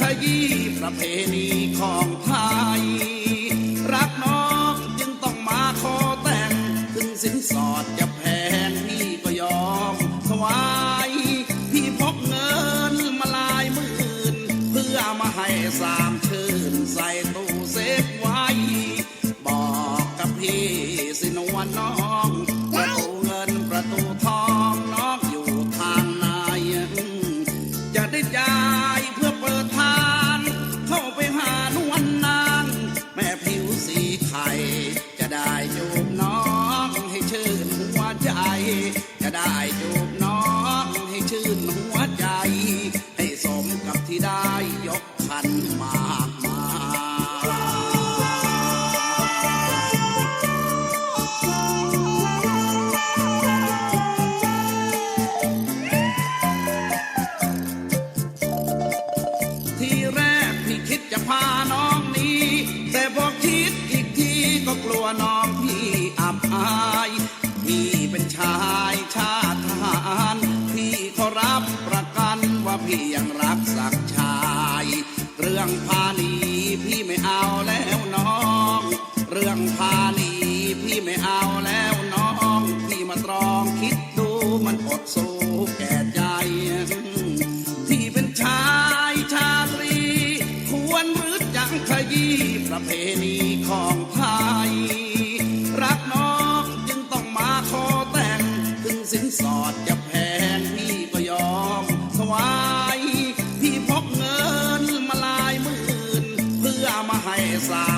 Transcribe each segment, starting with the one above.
ขยี้ประเพณีของไทย ไทยจะได้อยู่ รับประกันว่าพี่ยังรักสักชาย เรื่องพาหนีพี่ไม่เอาแล้วน้อง เรื่องพา desire.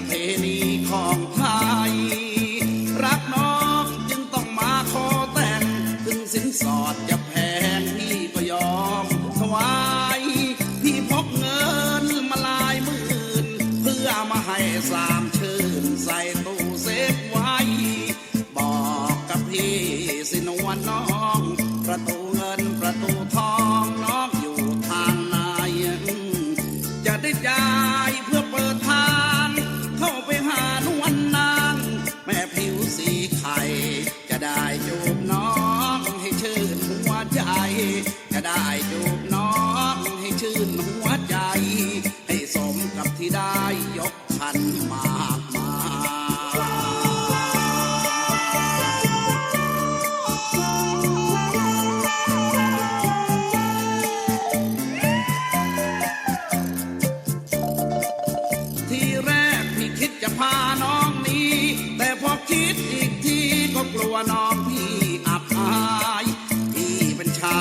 ประเพณีของไทย รักน้องจึงต้องมาขอแต่ง ถึงสินสอดจะา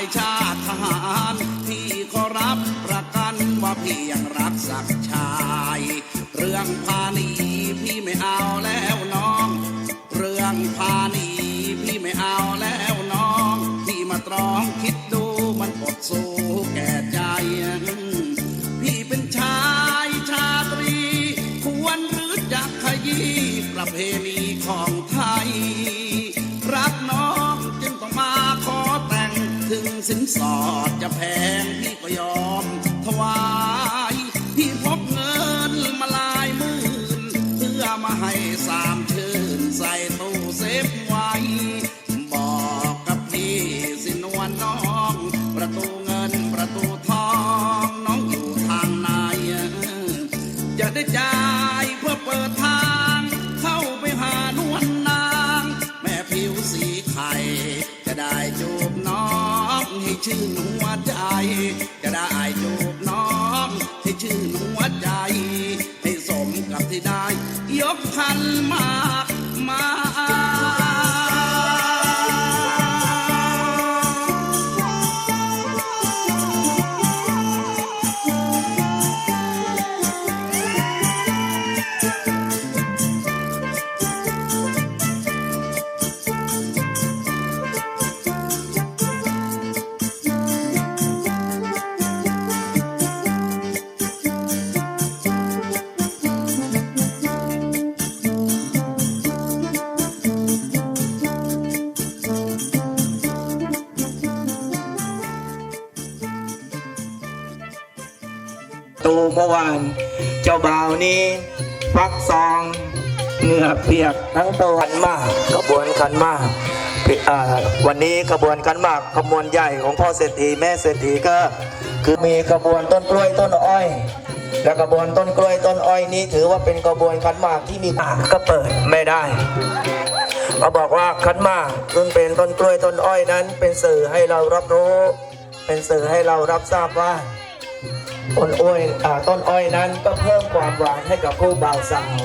ยชาติทหารที่ขอรับประกันว่าพี่ยังรักสักชาย เรื่องพานีพี่ไม่เอา สอดจะแพง ห้ชื่นหัวใจ จะได้จูบน้องให้ชื่นหัวใจ ให้สมกับที่ได้ ยกพันมา ตูเมื่อวาน เจ้าบ่าวนี้ฟักซองเหงื่อเปียกทั้งตัวขันมากขบวนขันมากวันนี้ขบวนขันมากขบวนใหญ่ของพ่อเศรษฐีแม่เศรษฐีก็ คือมีขบวนต้นกล้วยต้นอ้อยและขบวนต้นกล้วยต้นอ้อยนี้ถือว่าเป็นขบวนขันหมากที่มีปากก็เปิดไม่ได้เขาบอกว่าขันหมากซึ่งเป็นต้นกล้วยต้นอ้อยนั้น เป็นสื่อให้เรารับรู้ เป็นสื่อให้เรารับทราบว่า ต้นอ้อยอ่าต้นอ้อยนั้นก็เพิ่มความหวานให้กับผู้บ่าวสาว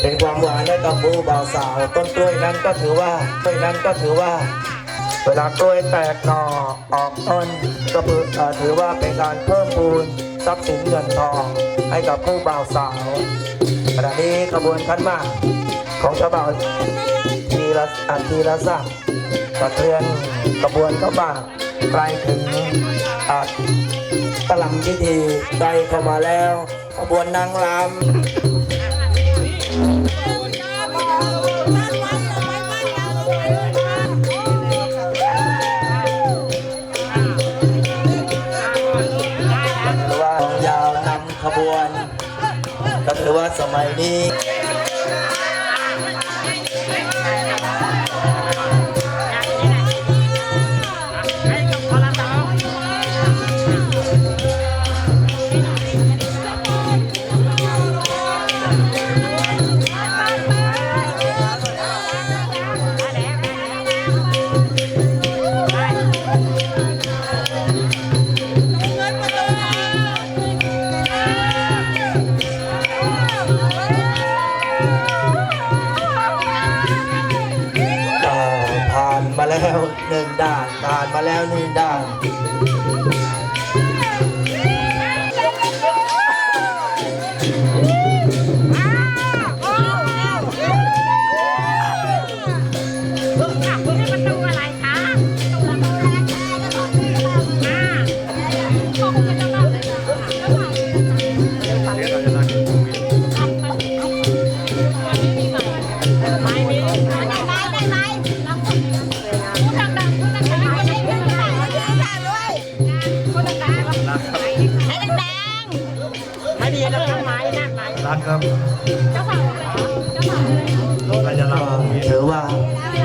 เป็นความหวานให้กับผู้บ่าวสาว ต้นกล้วยนั้นก็ถือว่ากล้วยนั้นก็ถือว่า เวลากล้วยแตกหน่อออกต้นก็คือถือว่าเป็นการเพิ่มพูนทรัพย์สินเงินทองให้กับผู้บ่าวสาวขณะนี้ขบวนขันมากของเจ้าบ่าวทีละอันทีละสักดิ์ก็เคลื่อนขบวนเข้ามาใกล้ถึงอ่า กำลังพิธีใกล้เข้ามาแล้วขบวนนางรำถือว่ายาวนำขบวน ก็ถือว่าสมัยนี้ แล้วหนึ่งด่านผ่านมาแล้วหนึ่งด่าน นะไมรักครับเจ้าบ่าวเหรอเจ้าบ่าวเลยใครจะรักก็ถือว่า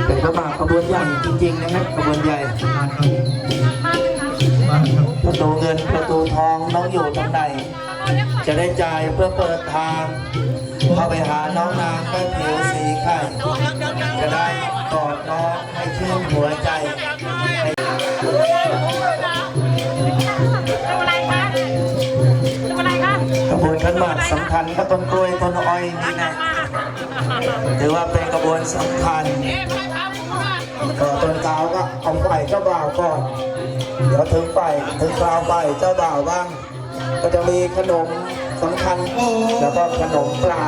เป็นพระบาทขบวนใหญ่จริงๆนะครับขบวนใหญ่รักครับรักครับประตูเงินประตูทองน้องอยู่ตรงไหนจะได้จ่ายเพื่อเปิดทางเข้าไปหาน้องนางแม่ผิวสีไข่จะได้กอดน้องให้ชื่นหัวใจ คะขบวนขันหมากสำคัญก็ต้นกล้วยต้นอ้อยนี่นะถือว่าเป็นขบวนสำคัญก็ต้นกาวก็เอาไปเจ้าบ่าวก่อนเดี๋ยวถึงไปถึงคราวไปเจ้าบ่าวบ้าง ก็จะมีขนมสำคัญแล้วก็ขนมปลา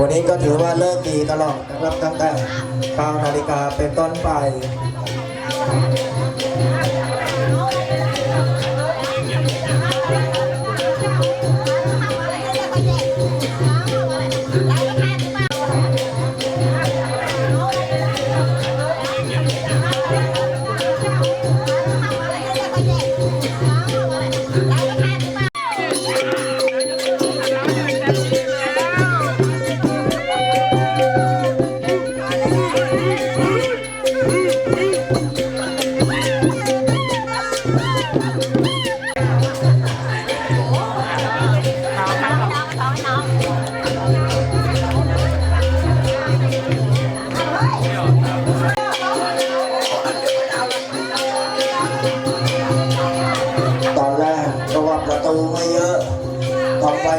วันนี้ก็ถือว่าเลิกดีตลอดนะครับตั้งแต่9นาฬิกาเป็นต้นไป Vamos, vale.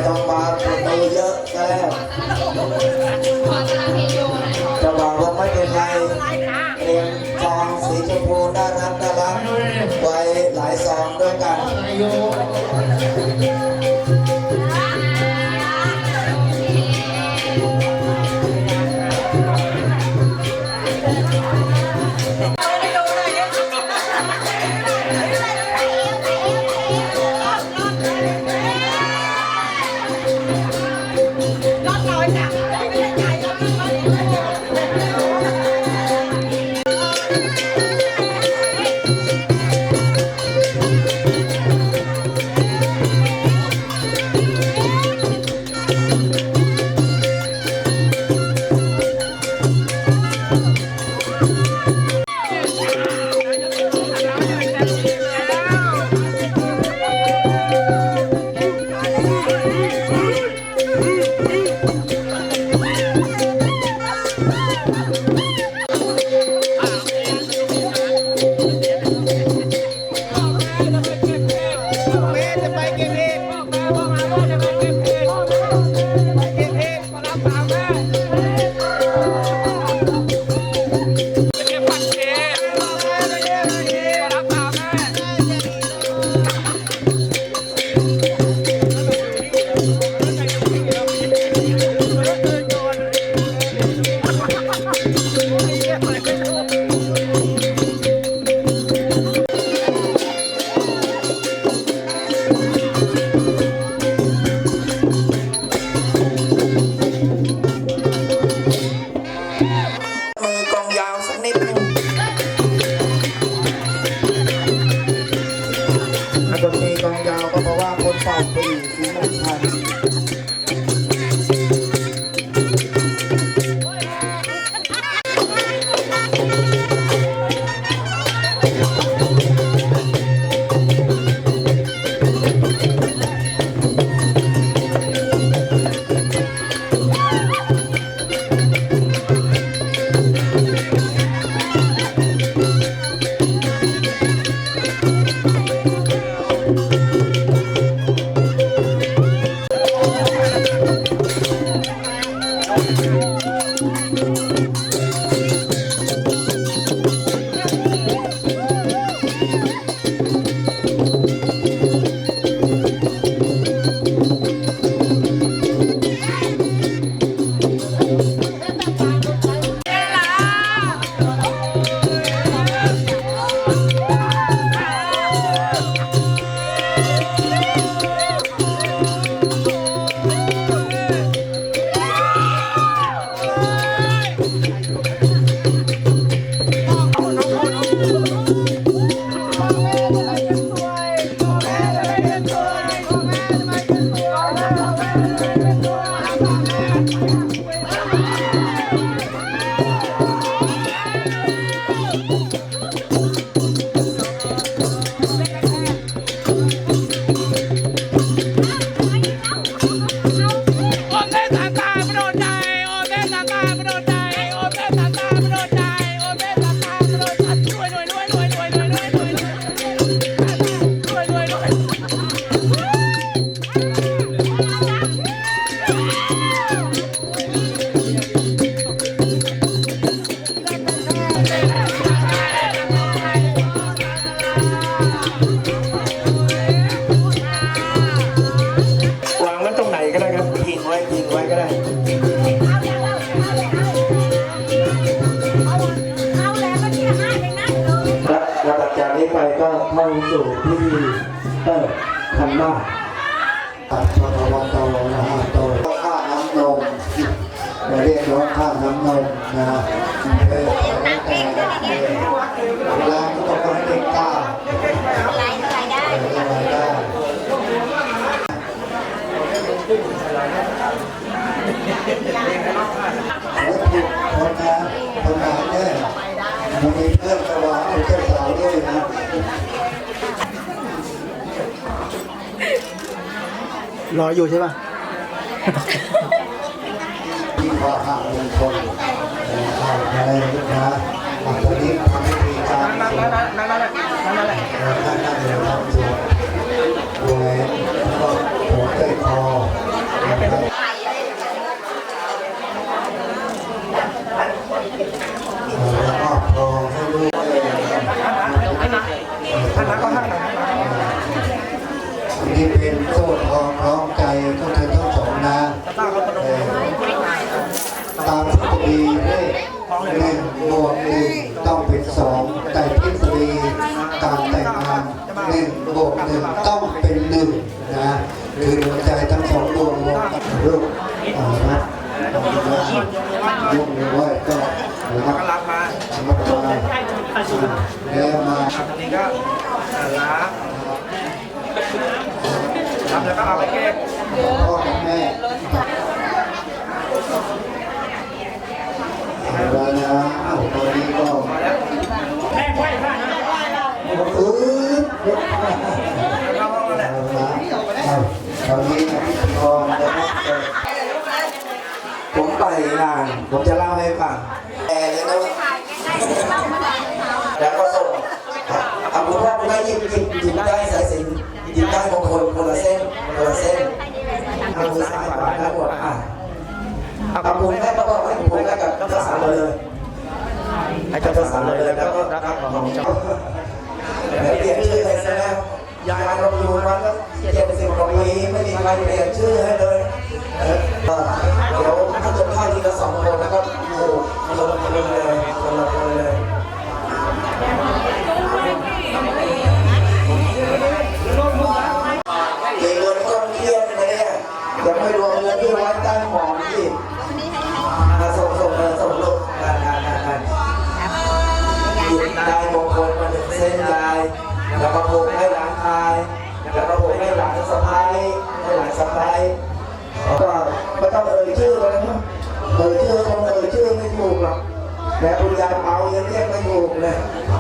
ต้องมาประตเยอะแล้วจะบอกว่าไม่เป็นไรเตรียมซองสีชมพูน่ารักน่ารักไว้หลายซองด้วยกัน Thank. ข้าสู่พิธีเปิดขันหน้าตัดพระวัตโตนะฮะโตข้าน้ำนมเรียกร้องข้าน้ำนมนะฮะเออแต่ร้านก็ต้องให้เด็ก้าอะไรอะไรได้อะไรได้แล้วถูกคนงานคนงานเนี่ยมันมีเพื่อนสว่างเพื่อนสาวด้วยนะ รออยู่ใช่ป่ะที่พอห้ามงคลเข้าไปนะอะตอนนี้ทำพิธีการนั่งนั่งนั่งนั่งนั่งนั่งนั่งนั่งนั่งเลยครับสวดแหวนแล้วก็หัวใจคอนะครับเอ่อแล้วก็พองให้ด้วยนี่ เป็นโซ่ทองร้องใจก็เธอทั้งสองนะตามทฤษฎีเลขหนึ่งบวกหนึ่งต้องเป็นสองแต่ทฤษฎีการแต่งงานหนึ่งบวกหนึ่งต้องเป็นหนึ่งนะคือหัวใจทั้งสองดวงรวมกันรูปอ่านะยกมือไหว้ก็นะครับรับมาแล้วมานี่ก็รับ รับแล้วก็เอาไปเก็บพ่อกับแม่เอาละนะเอาตอนนี้ก็แม่ไหว้พระนะเออเอาละเอาตอนนี้พิธีกรนะครับเอ่อผมไปงานผมจะเล่าให้ฟัง แต่เลยนะว่า แล้วก็ส่งเอาคุณพ่อคุณแม่หยิบหยิบหยิบได้สายสิญจนหยิบได้มงคลคนละเส้นคนละเส้นเอามือ ซ้ายขวาแล้วกดอะเอาคุณแม่ก็บอกให้ผมแม่กับเจ้าษาเลยให้เจ้าสาวเลยแล้วก็รักของเจ้าเปลี่ยนชื่อเลยนะแล้วยายเราอยู่มาตั้งเจ็ดสิบกว่าปีไม่มีใครเปลี่ยนชื่อให้เลย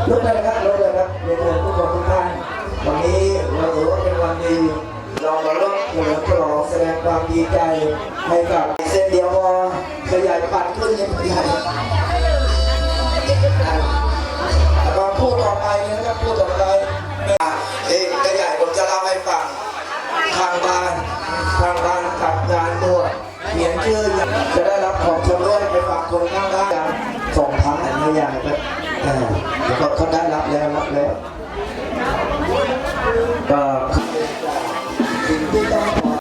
ลยลุกเลยนะครับลุกเลยครับเรียนเชิญทุกคนทุกท่าน วันนี้เราถือว่าเป็นวันดี เรามาร่วมเฉลิมฉลองแสดงความดีใจให้กับเส้นเดียวพอขยายปัดขึ้นยังใหญ่แล้วก็พูดต่อไปนะครับพูดต่อไปเอ๊ะขยายผมจะเล่าให้ฟังทางบ้านทางบ้านจัดงานด้วยเขียนชื่อจะได้รับของชำร่วยไปฝากคนข้างบ้านส่งทางไหนไม่ยายก็ แล้วก็ได้รับแล้วรับแล้วก็